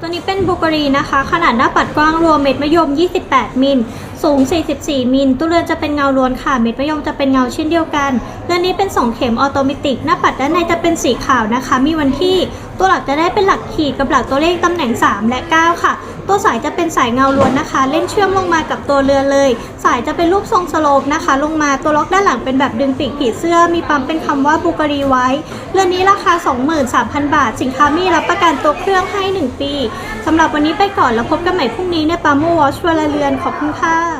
ตัวนี้เป็นบูการีนะคะ ขนาดหน้าปัดกว้างรวมเม็ดมะยม 28 มิลสูง 44 มิลตู้เรือนจะเป็นเงาล้วนค่ะ เม็ดมะยมจะเป็นเงาเช่นเดียวกัน เรือนนี้เป็น 2 เข็มออโตเมติก หน้าปัดด้านในจะเป็นสีขาวนะคะ มีวันที่ ตัวหลักจะได้เป็นหลักขีดกับหลักตัวเลขตำแหน่ง 3 และ 9 ค่ะ ตัวสายจะเป็นสายเงาล้วนนะคะ เล่นเชื่อมลงมากับตัวเรือนเลย สายจะเป็นรูปทรงสโลปนะคะ ลงมาตัวล็อกด้านหลังเป็นแบบดึงปีกผีเสื้อ มีปั๊มเป็นคำว่าบูการีไว้ เรือนนี้ราคา 23,000 บาท สินค้ามีรับประกันตัวเครื่องให้ 1 ปีสำหรับวันนี้ไปก่อนแล้วพบกันใหม่พรุ่งนี้ในปาโมวอชวลเรือนขอบคุณค่ะ